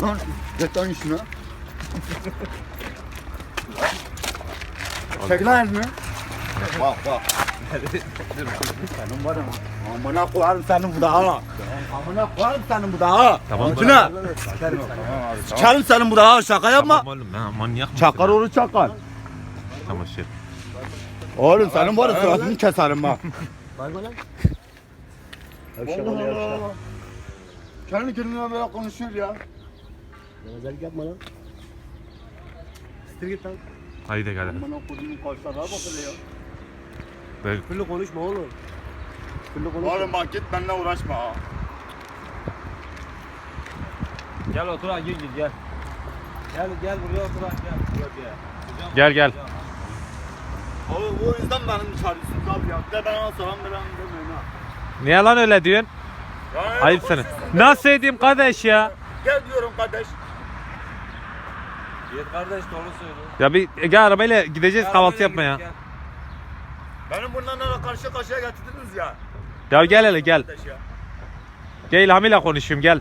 Lan get lan şunu. Çek lan elini. Bak bak. senin var ya. Amına koyarım senin bu da ha. Amına koyarım senin bu da ha. Tamam, Şuna. Sikerim senin bu da ha. Şaka yapma. Tamam oğlum ben manyak mısın? Çakar onu çakar. Tamam şey. Oğlum senin var ya suratını keserim bak. Bağırma lan. Allah Allah. Kendi kendine böyle konuşuyor ya. Gevezelik yapma lan. Siktir git lan. Haydi gel. Amına koyduğum kaşlara bak hele ya. Böyle Küfürlü konuşma oğlum. Küfürlü konuşma. Oğlum bak git benimle uğraşma ha. Gel otur ha gel gel gel. Gel gel buraya otur ha gel. Gel gel. Gel gel. Oğlum o yüzden benim çağırıyorsunuz abi ya. De ben ona selam veren demiyorum ha. Niye lan öyle diyorsun? Ya, Ayıp sana. Nasıl edeyim kardeş ya? Gel diyorum kardeş. Git kardeş doğru söylüyor. Ya bir gel arabayla gideceğiz kahvaltı yapmaya. Gel. Benim bunlarla karşı karşıya getirdiniz ya. Ya gel hele gel. Kardeş ya. Gel İlhami'yle konuşayım gel.